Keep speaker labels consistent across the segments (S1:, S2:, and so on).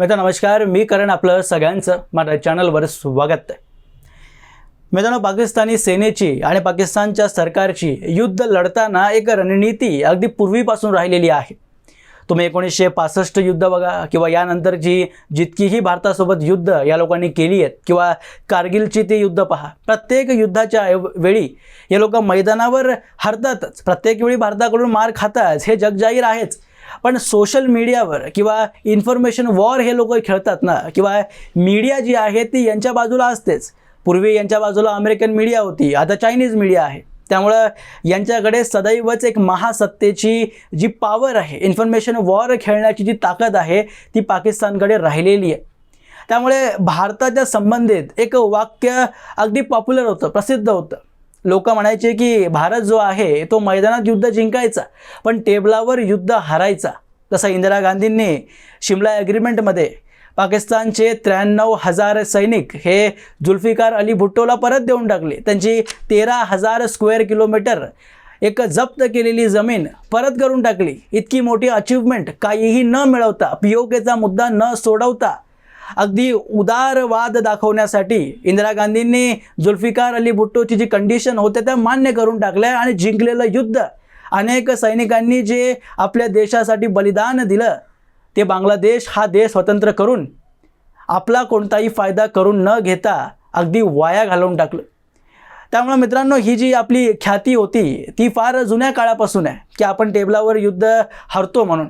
S1: मित्रांनो नमस्कार. मी करण आपलं सगळ्यांचं. माझ्या चॅनलवर स्वागत आहे. मित्रांनो पाकिस्तानी सेनेची आणि पाकिस्तानच्या सरकारची युद्ध लढताना एक रणनीती अगदी पूर्वीपासून राहिलेली आहे. तुम्ही एकोणीसशे पासष्ट युद्ध बघा किंवा यानंतरची जितकीही भारतासोबत युद्ध या लोकांनी केली आहेत किंवा कारगिलची ते युद्ध पहा. प्रत्येक युद्धाच्या वेळी हे लोक मैदानावर हरतातच. प्रत्येक वेळी भारताकडून मार खातात हे जगजाहीर आहेच. पण सोशल मीडियावर किंवा इन्फॉर्मेशन वॉर हे लोक खेळतात ना किंवा मीडिया जी आहे ती यांच्या बाजूला असतेच. पूर्वी यांच्या बाजूला अमेरिकन मीडिया होती आता चायनीज मीडिया आहे. त्यामुळं यांच्याकडे सदैवच एक महासत्तेची जी पॉवर आहे इन्फॉर्मेशन वॉर खेळण्याची जी ताकद आहे ती पाकिस्तानकडे राहिलेली आहे. त्यामुळे भारताच्या संबंधित एक वाक्य अगदी पॉप्युलर होतं प्रसिद्ध होतं. लोक म्हणायचे की भारत जो आहे तो मैदानात युद्ध जिंकायचा पण टेबलावर युद्ध हारायचा. जसं इंदिरा गांधींनी शिमला ॲग्रीमेंटमध्ये पाकिस्तानचे त्र्याण्णव हजार सैनिक हे जुल्फिकार अली भुट्टोला परत देऊन टाकले. त्यांची तेरा हजार स्क्वेअर किलोमीटर एक जप्त केलेली जमीन परत करून टाकली. इतकी मोठी अचीवमेंट काहीही न मिळवता पी ओ केचा मुद्दा न सोडवता अगदी उदारवाद दाखवण्यासाठी इंदिरा गांधींनी जुल्फिकार अली भुट्टोची जी कंडिशन होते त्या मान्य करून टाकल्या आणि जिंकलेलं युद्ध. अनेक सैनिकांनी जे आपल्या देशासाठी बलिदान दिलं ते बांगलादेश हा देश स्वतंत्र करून आपला कोणताही फायदा करून न घेता अगदी वाया घालवून टाकलं. त्यामुळे मित्रांनो ही जी आपली ख्याती होती ती फार जुन्या काळापासून आहे की आपण टेबलावर युद्ध हरतो म्हणून.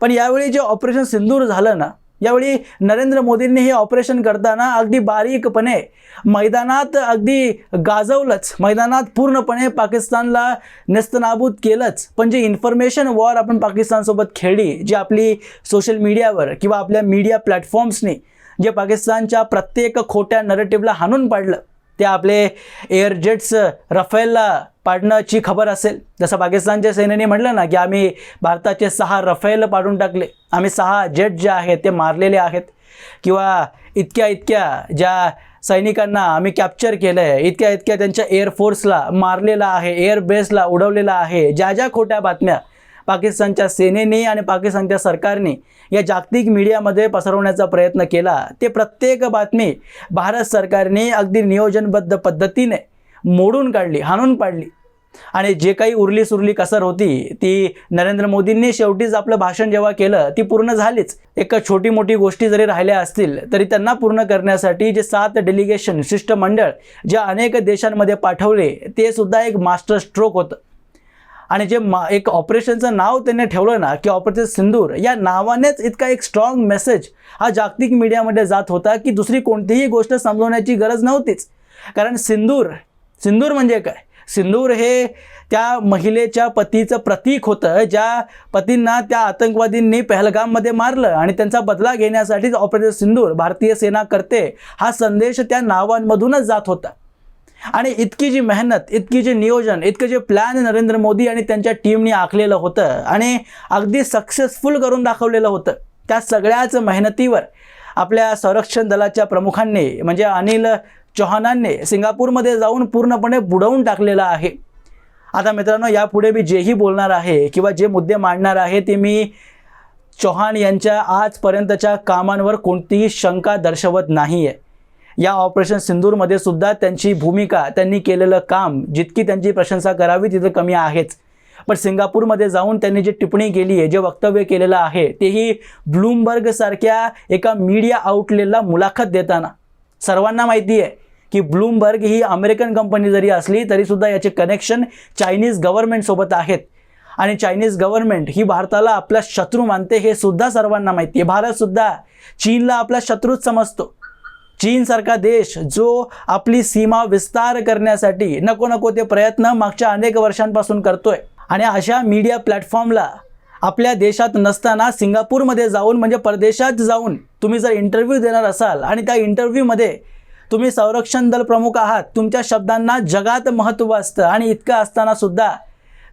S1: पण यावेळी जे ऑपरेशन सिंदूर झालं ना यावेळी नरेंद्र मोदींनी हे ऑपरेशन करताना अगदी बारीकपणे मैदानात अगदी गाजवलंच. मैदानात पूर्णपणे पाकिस्तानला नेस्तनाबूत केलंच. पण जी इन्फॉर्मेशन वॉर आपण पाकिस्तानसोबत खेळली जी आपली सोशल मीडियावर किंवा आपल्या मीडिया प्लॅटफॉर्म्सनी जे पाकिस्तानच्या प्रत्येक खोट्या नरेटिव्हला हाणून पाडलं ते आपले एअर जेट्स रफेलला पाडण्याची खबर असेल. जसं पाकिस्तानच्या सेनेने म्हटलं ना की आम्ही भारताचे सहा रफेल पाडून टाकले. आम्ही सहा जेट जे आहेत ते मारलेले आहेत. किंवा इतक्या इतक्या ज्या सैनिकांना आम्ही कॅप्चर केलं आहे इतक्या इतक्या त्यांच्या एअरफोर्सला मारलेलं आहे एअरबेसला उडवलेलं आहे ज्या ज्या खोट्या बातम्या पाकिस्तानच्या सेनेने आणि पाकिस्तानच्या सरकारने या जागतिक मीडियामध्ये पसरवण्याचा प्रयत्न केला. ते प्रत्येक बातमी भारत सरकारने अगदी नियोजनबद्ध पद्धतीने मोडून काढली हाणून पाडली. आणि जे काही उरली सुरली कसर होती ती नरेंद्र मोदींनी शेवटीच आपलं भाषण जेव्हा केलं ती पूर्ण झालीच. एक छोटी मोठी गोष्टी जरी राहिल्या असतील तरी त्यांना पूर्ण करण्यासाठी जे सात डेलिगेशन शिष्टमंडळ ज्या अनेक देशांमध्ये पाठवले ते सुद्धा एक मास्टर स्ट्रोक होतं. आणि जे मा एक ऑपरेशनचं नाव त्यांनी ठेवलं ना की ऑपरेशन सिंदूर या नावानेच इतका एक स्ट्रॉंग मेसेज हा जागतिक मीडियामध्ये जात होता की दुसरी कोणतीही गोष्ट समजवण्याची गरज नव्हतीच. कारण सिंदूर सिंदूर म्हणजे काय? सिंदूर हे त्या महिलेच्या पतीचं प्रतीक होतं ज्या पतींना त्या आतंकवादींनी पहलगाममध्ये मारलं आणि त्यांचा बदला घेण्यासाठीच ऑपरेशन सिंदूर भारतीय सेना करते हा संदेश त्या नावांमधूनच जात होता. आणि इतकी जी मेहनत इतकी जे नियोजन इतकं जे प्लॅन नरेंद्र मोदी आणि त्यांच्या टीमने आखलेलं होतं आणि अगदी सक्सेसफुल करून दाखवलेलं होतं त्या सगळ्याच मेहनतीवर आपल्या संरक्षण दलाच्या प्रमुखांनी म्हणजे अनिल चौहानांनी सिंगापूरमध्ये जाऊन पूर्णपणे बुडवून टाकलेलं आहे. आता मित्रांनो यापुढे मी जेही बोलणार आहे किंवा जे मुद्दे मांडणार आहे ते मी चौहान यांच्या आजपर्यंतच्या कामांवर कोणतीही शंका दर्शवत नाही आहे या ऑपरेशन सिंदूरमध्ये सुद्धा त्यांची भूमिका त्यांनी केलेलं काम जितकी त्यांची प्रशंसा करावी तिथं कमी आहेच. पण सिंगापूरमध्ये जाऊन त्यांनी जी टिप्पणी केली आहे जे वक्तव्य केलेलं आहे तेही ब्लूमबर्ग सारख्या एका मीडिया आउटलेटला मुलाखत देताना. सर्वांना माहिती आहे की ब्लूमबर्ग ही अमेरिकन कंपनी जरी असली तरीसुद्धा याचे कनेक्शन चायनीज गव्हर्नमेंटसोबत आहेत. आणि चायनीज गव्हर्नमेंट ही भारताला आपला शत्रू मानते हे सुद्धा सर्वांना माहिती आहे. भारतसुद्धा चीनला आपला शत्रूच समजतो. चीनसारखा देश जो आपली सीमा विस्तार करण्यासाठी नको नको ते प्रयत्न मागच्या अनेक वर्षांपासून करतोय. आणि अशा मीडिया प्लॅटफॉर्मला आपल्या देशात नसताना सिंगापूरमध्ये जाऊन म्हणजे परदेशात जाऊन तुम्ही जर इंटरव्ह्यू देणार असाल आणि त्या इंटरव्ह्यूमध्ये तुम्ही संरक्षण दल प्रमुख आहात तुमच्या शब्दांना जगात महत्त्व असतं. आणि इतकं असतानासुद्धा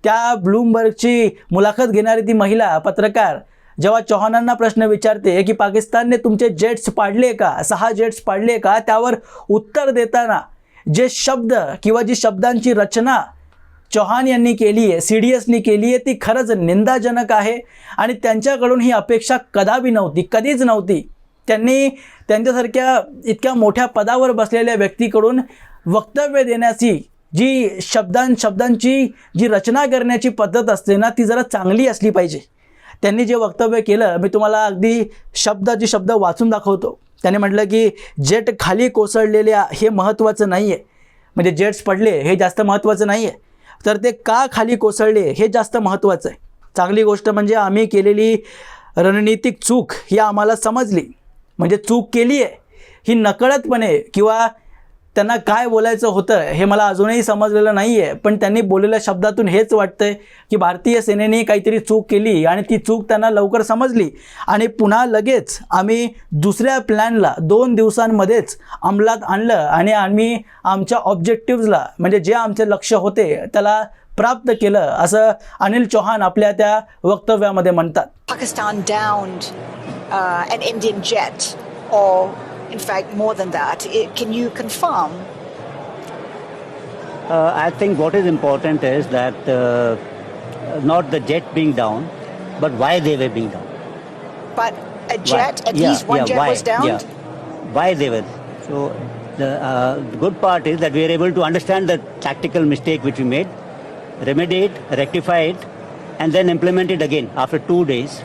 S1: त्या ब्लूमबर्गची मुलाखत घेणारी ती महिला पत्रकार जेव्हा चौहानांना प्रश्न विचारते की पाकिस्तानने तुमचे जेट्स पाडले का? सहा जेट्स पाडले का? त्यावर उत्तर देताना जे शब्द किंवा जी शब्दांची रचना चौहान यांनी केली आहे सी डी एसनी केली आहे ती खरंच निंदाजनक आहे आणि त्यांच्याकडून ही अपेक्षा कदापि नव्हती कधीच नव्हती. त्यांनी त्यांच्यासारख्या इतक्या मोठ्या पदावर बसलेल्या व्यक्तीकडून वक्तव्य देण्याची जी शब्दां शब्दांची जी रचना करण्याची पद्धत असते ना ती जरा चांगली असली पाहिजे. त्यांनी जे वक्तव्य केलं मी तुम्हाला अगदी शब्दाचे शब्द वाचून दाखवतो. त्याने म्हटलं की जेट खाली कोसळलेले हे महत्त्वाचं नाही आहे म्हणजे जेट्स पडले हे जास्त महत्त्वाचं नाही आहे तर ते का खाली कोसळले हे जास्त महत्त्वाचं आहे. चांगली गोष्ट म्हणजे आम्ही केलेली रणनीतिक चूक ही आम्हाला समजली. म्हणजे चूक केली आहे ही नकळतपणे किंवा त्यांना काय बोलायचं होतं हे मला अजूनही समजलेलं नाही आहे पण त्यांनी बोललेल्या शब्दातून हेच वाटतंय की भारतीय सेनेने काहीतरी चूक केली आणि ती चूक त्यांना लवकर समजली. आणि पुन्हा लगेच आम्ही दुसऱ्या प्लॅनला दोन दिवसांमध्येच अंमलात आणलं आणि आम्ही आमच्या ऑब्जेक्टिव्हजला म्हणजे जे आमचे लक्ष होते त्याला प्राप्त केलं असं अनिल चौहान आपल्या त्या वक्तव्यामध्ये म्हणतात.
S2: Pakistan downed uh, an Indian jet, or in fact more than that. I can you confirm?
S3: Uh, I think what is important is that uh, not the jet being down, but why they were being down.
S2: But a
S3: Why?
S2: jet, at
S3: Yeah,
S2: least one
S3: yeah,
S2: jet
S3: why?
S2: was down?
S3: Yeah. Why they were. So the, uh, the good part is that we are able to understand the tactical mistake which we made, remedy it, rectify it, and then implement it again after two days,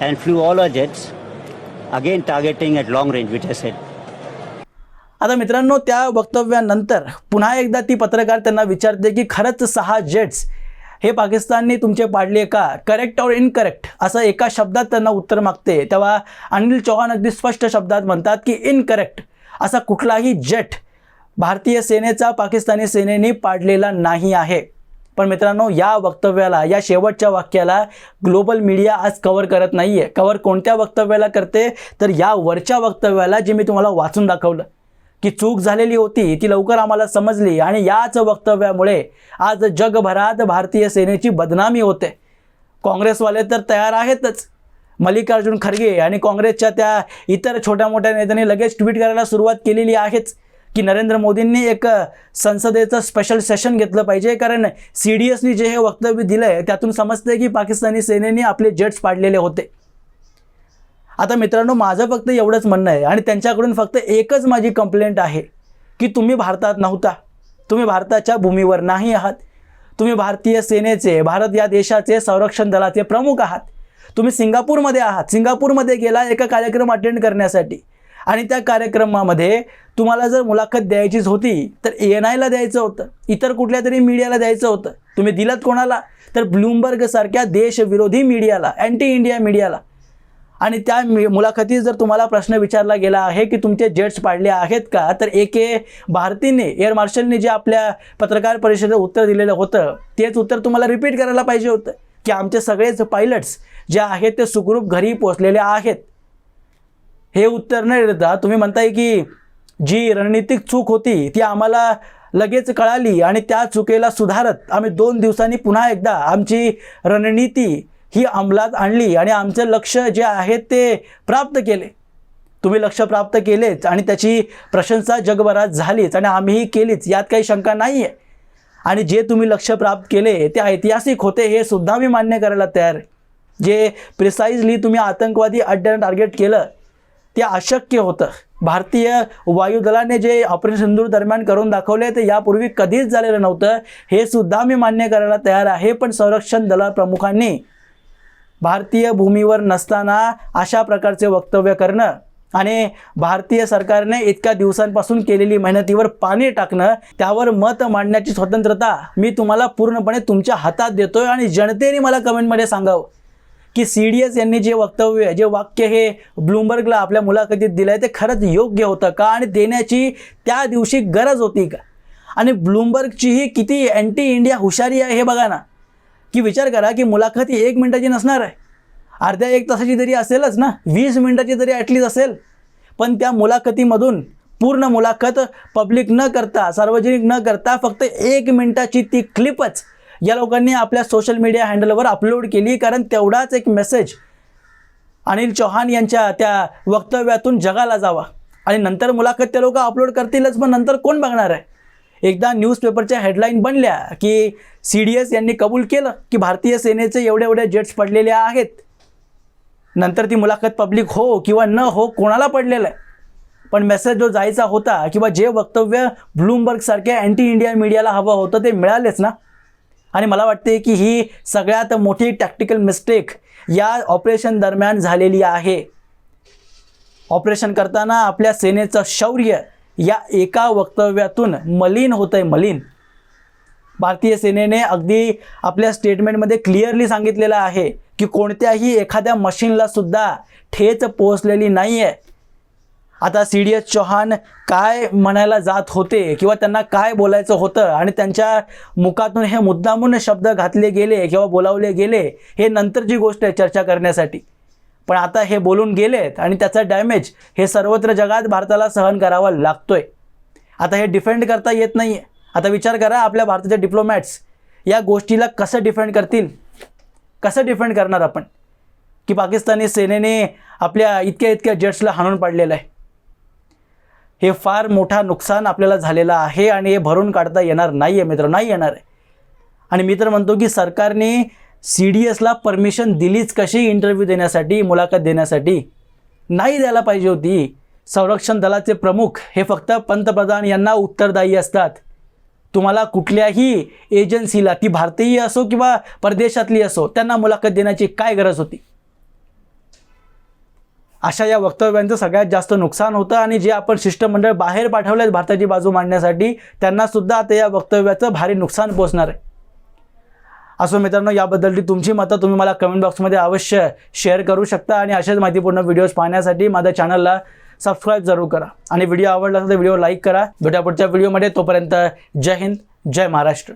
S3: and flew all our jets, again targeting at long range, which I said.
S1: आता मित्रांनो त्या वक्तव्यानंतर पुन्हा एकदा ती पत्रकार त्यांना विचारते की खरंच सहा जेट्स हे पाकिस्तानने तुमचे पाडले का? करेक्ट और इनकरेक्ट असं एका शब्दात त्यांना उत्तर मागते. तेव्हा अनिल चौहान अगदी स्पष्ट शब्दात म्हणतात की इनकरेक्ट असा कुठलाही जेट भारतीय सेनेचा पाकिस्तानी सेनेने पाडलेला नाही आहे. पण मित्रांनो या वक्तव्याला या शेवटच्या वाक्याला ग्लोबल मीडिया आज कवर करत नाही आहे कवर कोणत्या वक्तव्याला करते? तर या वरच्या वक्तव्याला जे मी तुम्हाला वाचून दाखवलं. की चूक झालेली होती ती लवकर आम्हाला समजली आणि याच वक्तव्यामुळे आज जगभरात भारतीय सेनेची बदनामी होते. काँग्रेसवाले तर तयार आहेतच. मल्लिकार्जुन खरगे आणि काँग्रेसच्या त्या इतर छोट्या मोठ्या नेत्यांनी लगेच ट्विट करायला सुरुवात केलेली आहेच की नरेंद्र मोदींनी एक संसदेचं स्पेशल सेशन घेतलं पाहिजे कारण सी डी एसनी जे हे वक्तव्य दिलं आहे त्यातून समजतं की पाकिस्तानी सेनेने आपले जेट्स पाडलेले होते. आता मित्रांनो माझं फक्त एवढंच म्हणणं आहे आणि त्यांच्याकडून फक्त एकच माझी कंप्लेंट आहे की तुम्ही भारतात नव्हता. तुम्ही भारताच्या भूमीवर नाही आहात. तुम्ही भारतीय सेनेचे भारत या देशाचे संरक्षण दलाचे प्रमुख आहात. तुम्ही सिंगापूरमध्ये आहात. सिंगापूरमध्ये गेला एका कार्यक्रम अटेंड करण्यासाठी. आणि त्या कार्यक्रमामध्ये तुम्हाला जर मुलाखत द्यायचीच होती तर ए एन आयला द्यायचं होतं. इतर कुठल्या तरी मीडियाला द्यायचं होतं. तुम्ही दिलात कोणाला? तर ब्लूमबर्गसारख्या देशविरोधी मीडियाला अँटी इंडिया मीडियाला आणि त्या मुलाखतीत जर तुम्हाला प्रश्न विचारला गेला आहे की तुमचे जेट्स पाडले आहेत का तर एके भारतीने एअर मार्शलने जे आपल्या पत्रकार परिषदेत उत्तर दिलेलं होतं तेच उत्तर तुम्हाला रिपीट करायला पाहिजे होतं. की आमचे सगळेच पायलट्स जे आहेत ते सुखरूप घरी पोचलेले आहेत. हे उत्तर न देता तुम्ही म्हणताय की जी रणनीतिक चूक होती ती आम्हाला लगेच कळाली आणि त्या चुकेला सुधारत आम्ही दोन दिवसांनी पुन्हा एकदा आमची रणनीती ही अंमलात आणली आणि आमचं लक्ष जे आहे ते प्राप्त केले. तुम्ही लक्ष प्राप्त केलेच आणि त्याची प्रशंसा जगभरात झालीच आणि आम्हीही केलीच यात काही शंका नाही आहे आणि जे तुम्ही लक्ष प्राप्त केले ते ऐतिहासिक होते हे सुद्धा मी मान्य करायला तयार आहे. जे प्रिसाईजली तुम्ही आतंकवादी अड्ड्यानं टार्गेट केलं ते अशक्य होतं. भारतीय वायुदलाने जे ऑपरेशन सिंधूर दरम्यान करून दाखवले ते यापूर्वी कधीच झालेलं नव्हतं हे सुद्धा मी मान्य करायला तयार आहे. पण संरक्षण दला प्रमुखांनी भारतीय भूमीवर नसताना अशा प्रकारचे वक्तव्य करणं आणि भारतीय सरकारने इतक्या दिवसांपासून केलेली मेहनतीवर पाणी टाकणं त्यावर मत मांडण्याची स्वतंत्रता मी तुम्हाला पूर्णपणे तुमच्या हातात देतोय आणि जनतेने मला कमेंटमध्ये सांगावं. की सी डी एस यांनी जे वक्तव्य जे वाक्य हे ब्लूमबर्गला आपल्या मुलाखतीत दिलं आहे ते खरंच योग्य होतं का आणि देण्याची त्या दिवशी गरज होती का? आणि ब्लूमबर्गचीही किती अँटी इंडिया हुशारी आहे हे बघा ना. की विचार करा की मुलाखत ही एक मिनटाची नसणार आहे. अर्ध्या एक तासाची तरी असेलच ना. वीस मिनटाची तरी ॲटलीस्ट असेल. पण त्या मुलाखतीमधून पूर्ण मुलाखत पब्लिक न करता सार्वजनिक न करता फक्त एक मिनटाची ती क्लिपच या लोकांनी आपल्या सोशल मीडिया हँडलवर अपलोड केली. कारण तेवढाच एक मेसेज अनिल चौहान यांच्या त्या वक्तव्यातून जगाला जावा. आणि नंतर मुलाखत ते लोक अपलोड करतीलच पण नंतर कोण बघणार आहे? एकदा न्यूजपेपरच्या हेडलाईन बनल्या की सी डी एस यांनी कबूल केलं की भारतीय सेनेचे एवढे एवढे जेट्स पडलेले आहेत. नंतर ती मुलाखत पब्लिक हो किंवा न हो कोणाला पडलेलं आहे? पण मेसेज जो जायचा होता किंवा जे वक्तव्य ब्लूमबर्ग सारख्या अँटी इंडिया मीडियाला हवं होतं ते मिळालेच ना? आणि मला वाटते की ही सगळ्यात मोठी टॅक्टिकल मिस्टेक या ऑपरेशन दरम्यान झालेली आहे. ऑपरेशन करताना आपल्या सेनेचं शौर्य या एका वक्तव्यातून मलिन होतंय मलिन. भारतीय सेनेने अगदी आपल्या स्टेटमेंटमध्ये क्लिअरली सांगितलेलं आहे की कोणत्याही एखाद्या मशीनला सुद्धा ठेच पोहोचलेली नाही आहे आता सी डी एस चौहान काय म्हणायला जात होते किंवा त्यांना काय बोलायचं होतं आणि त्यांच्या मुखातून हे मुद्दामून शब्द घातले गेले किंवा बोलावले गेले हे नंतरची गोष्ट आहे चर्चा करण्यासाठी. पण आता हे बोलून गेलेत आणि त्याचा डॅमेज हे सर्वत्र जगात भारताला सहन करावा लागतोय. आता हे डिफेंड करता येत नाही आहे आता विचार करा आपल्या भारताचे डिप्लोमॅट्स या गोष्टीला कसं डिफेंड करतील? कसं डिफेंड करणार आपण? की पाकिस्तानी सेनेने आपल्या इतक्या इतक्या जेट्सला हाणून पाडलेलं आहे. हे फार मोठा नुकसान आपल्याला झालेलं आहे आणि हे भरून काढता येणार नाही आहे मित्र नाही येणार आहे. आणि मी तर म्हणतो की सरकारने सी डी एसला परमिशन दिलीच कशी इंटरव्ह्यू देण्यासाठी मुलाखत देण्यासाठी? नाही द्यायला पाहिजे होती. संरक्षण दलाचे प्रमुख हे फक्त पंतप्रधान यांना उत्तरदायी असतात. तुम्हाला कुठल्याही एजन्सीला ती भारतीय असो किंवा परदेशातली असो त्यांना मुलाखत देण्याची काय गरज होती? अशा या वक्तव्यांचं सगळ्यात जास्त नुकसान होतं आणि जे आपण शिष्टमंडळ बाहेर पाठवलेत भारताची बाजू मांडण्यासाठी त्यांनासुद्धा आता या वक्तव्याचं भारी नुकसान पोचणार आहे. असो मित्रांनो याबद्दलची तुमची मतं तुम्ही मला कमेंट बॉक्समध्ये अवश्य शेअर करू शकता आणि अशाच माहितीपूर्ण व्हिडिओज पाहण्यासाठी माझ्या चॅनलला सबस्क्राईब जरूर करा. आणि व्हिडिओ आवडला असेल तर व्हिडिओ लाईक करा. भेटा पुढच्या व्हिडिओमध्ये तोपर्यंत जय हिंद जय महाराष्ट्र.